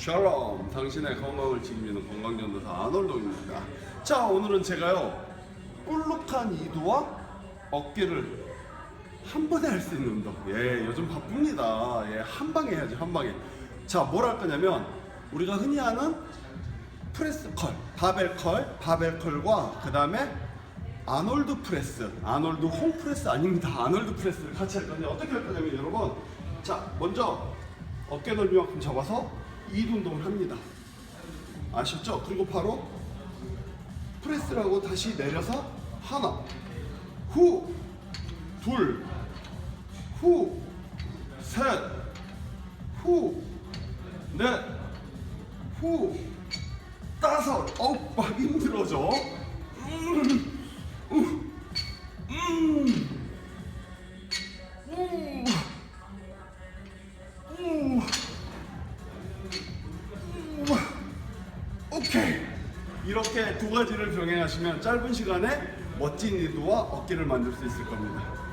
샬롬. 당신의 건강을 책임지는 건강전도사 아놀동입니다. 자 오늘은 제가요 꿀룩한 이두와 어깨를 한 번에 할 수 있는 운동. 예 요즘 바쁩니다. 예한 방에 해야지 한 방에. 자 뭘 할 거냐면 우리가 흔히 하는 프레스 컬 바벨 컬 바벨 컬과 그 다음에 아놀드 프레스 아놀드 홈 프레스 아닙니다. 아놀드 프레스를 같이 할 건데 어떻게 할 거냐면 여러분 자 먼저 어깨 넓이만큼 잡아서 이두 운동을 합니다 아셨죠? 그리고 바로 프레스를 하고 다시 내려서 하나 후 둘, 후, 셋, 후, 넷, 후, 다섯. 어우, 막 힘들어져. 오케이. 이렇게 두 가지를 병행하시면 짧은 시간에 멋진 이두와 어깨를 만들 수 있을 겁니다.